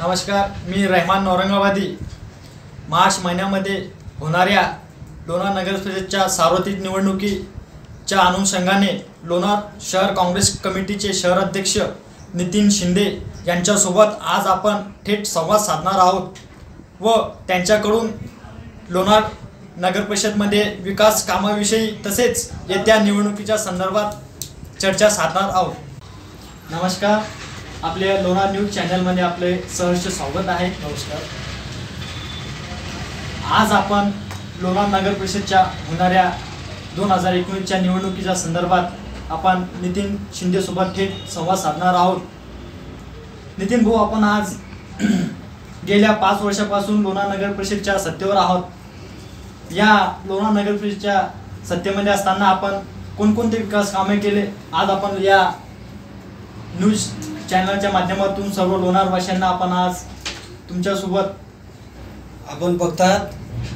नमस्कार मी रहमान औरंगाबादी. मार्च महिन्यामध्ये होणाऱ्या लोणार नगर परिषदच्या सार्वत्रिक निवडणुकीच्या अनुषंगाने लोणार शहर काँग्रेस कमिटीचे शहर अध्यक्ष नितीन शिंदे यांच्यासोबत आज आपण थेट संवाद साधणार आहोत व त्यांच्याकडून लोणार नगर परिषदमध्ये विकास कामाविषयी तसेच येत्या निवडणुकीच्या संदर्भात चर्चा साधणार आहोत. नमस्कार आपल्या लोणार न्यूज चॅनलमध्ये आपले सहर्ष स्वागत आहे. नमस्कार. आज आपण लोणार नगर परिषदच्या होणाऱ्या दोन हजार एकोणीसच्या निवडणुकीच्या संदर्भात आपण नितीन शिंदेसोबत थेट संवाद साधणार आहोत. नितीन भाऊ आपण आज गेल्या पाच वर्षापासून लोणार नगर परिषदच्या सत्तेवर आहोत. या लोणार नगर परिषदच्या सत्तेमध्ये असताना आपण कोणकोणते विकास कामे केले? आज आपण या न्यूज चॅनलच्या माध्यमातून सर्व लोणारवासियांना आपण आज तुमच्यासोबत आपण बघतात.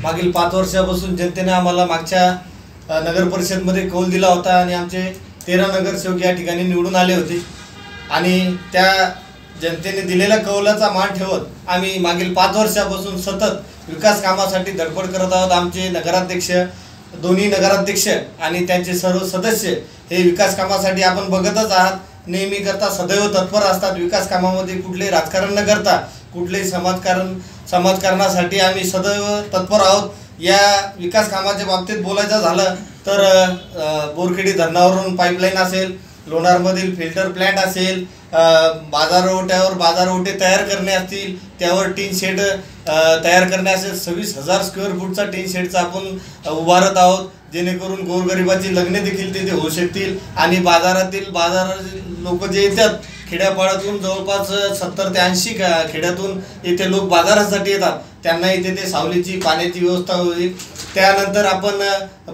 मागील पाच वर्षापासून जनतेने आम्हाला मागच्या नगर परिषदमध्ये कौल दिला होता आणि आमचे तेरा नगरसेवक या ठिकाणी निवडून आले होते. आणि त्या जनतेने दिलेल्या कौलाचा मान ठेवत आम्ही मागील पाच वर्षापासून सतत विकास कामासाठी धडपड करत आहोत. आमचे नगराध्यक्ष दोन्ही नगराध्यक्ष आणि त्यांचे सर्व सदस्य हे विकास कामासाठी आपण बघतच आहात. नेहमी करता सदैव तत्पर असतात. विकास कामामध्ये कुठले राजकारण न करता कुठलेही समाजकारण समाजकारणासाठी आम्ही सदैव तत्पर आहोत. या विकास कामाच्या बाबतीत बोलायचं झालं तर बोरखेडी धरणावरून पाईपलाईन असेल लोणारमधील फिल्टर प्लॅन्ट असेल बाजार ओट्यावर बाजार ओटे तयार करणे असतील त्यावर टीन शेड तयार करणे असेल सव्वीस हजार स्क्वेअर फूटचा टीन शेडचा आपण उभारत आहोत जेणेकरून गोरगरिबाची लग्ने देखील तिथे होऊ शकतील आणि बाजारातील बाजारातील लोक जे येतात खेड्यापाड्यातून जवळपास सत्तर ते ऐंशी खेड्यातून येथे लोक बाजारासाठी येतात त्यांना इथे ते सावलीची पाण्याची व्यवस्था होईल. त्यानंतर आपण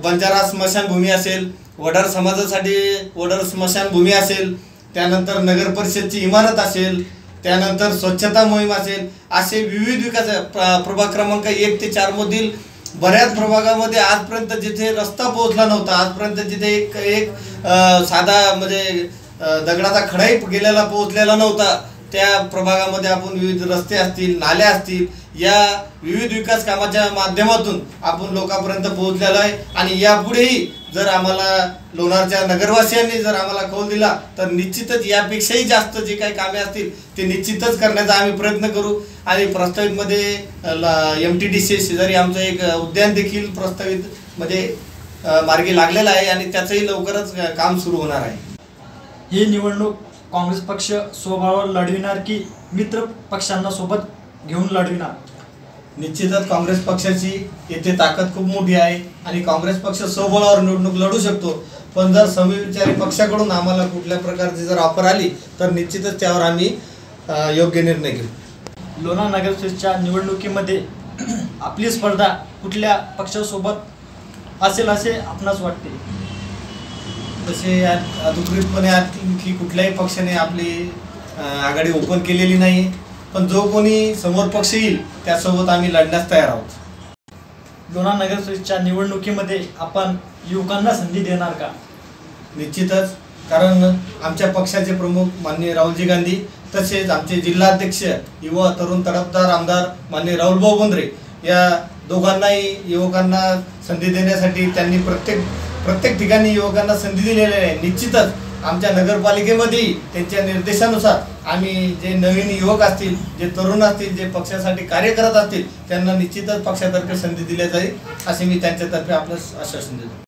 बंजारा स्मशानभूमी असेल वडार समाजासाठी वडार स्मशानभूमी असेल त्यानंतर नगर परिषदची इमारत असेल त्यानंतर स्वच्छता मोहीम असेल असे विविध विकास प्रभाग क्रमांक एक ते चार मधील बऱ्याच प्रभागामध्ये आजपर्यंत जिथे रस्ता पोहोचला नव्हता आजपर्यंत जिथे एक एक साधा म्हणजे दगडाचा खडाई गेलेला पोहोचलेला नव्हता त्या प्रभागामध्ये आपण विविध रस्ते असतील नाल्या असतील या विविध विकास कामाच्या माध्यमातून आपण लोकांपर्यंत पोहोचलेलो आहे. आणि यापुढेही जर आम्हाला लोणारच्या नगरवासियांनी जर आम्हाला कौल दिला तर निश्चितच यापेक्षाही जास्त जे काही कामे असतील ते निश्चितच करण्याचा आम्ही प्रयत्न करू. आणि प्रस्तावितमध्ये एम टी डी सी शेजारी आमचं एक उद्यान देखील प्रस्तावित म्हणजे, मध्ये मार्गी लागलेलं आहे आणि त्याचंही लवकरच काम सुरू होणार आहे. ही निवडणूक काँग्रेस पक्ष स्वभावावर लढविणार की मित्र पक्षांना सोबत घेऊन लढविणार निश्चितच काँग्रेस पक्षाची येथे ताकद खूप मोठी आहे आणि काँग्रेस पक्ष स्वबळावर निवडणूक लढू शकतो. पण जर समविचारी पक्षाकडून आम्हाला कुठल्या प्रकारची जर ऑफर आली तर निश्चितच त्यावर आम्ही योग्य निर्णय घेऊ. लोणार नगरसेच्या निवडणुकीमध्ये आपली स्पर्धा कुठल्या पक्षासोबत असेल असे आपणास वाटते? तसे यात अधिकृतपणे आणखी कुठल्याही पक्षाने आपली आघाडी ओपन केलेली नाही पण जो कोणी समोर पक्ष येईल त्यासोबत आम्ही लढण्यास तयार आहोत. लोणार नगर परिषदच्या निवडणुकीमध्ये आपण युवकांना संधी देणार का? निश्चितच कारण आमच्या पक्षाचे प्रमुख माननीय राहुलजी गांधी तसेच आमचे जिल्हाध्यक्ष युवा तरुण तडफदार आमदार माननीय राहुलभाऊ बोंद्रे या दोघांनाही युवकांना संधी देण्यासाठी त्यांनी प्रत्येक प्रत्येक ठिकाणी युवकांना संधी दिलेली आहे. निश्चितच आमच्या नगरपालिकेमध्येही त्यांच्या निर्देशानुसार आम्ही जे नवीन युवक असतील जे तरुण असतील जे पक्षासाठी कार्य करत असतील त्यांना निश्चितच पक्षातर्फे संधी दिल्या जाईल असे मी त्यांच्यातर्फे आपलं आश्वासन देतो.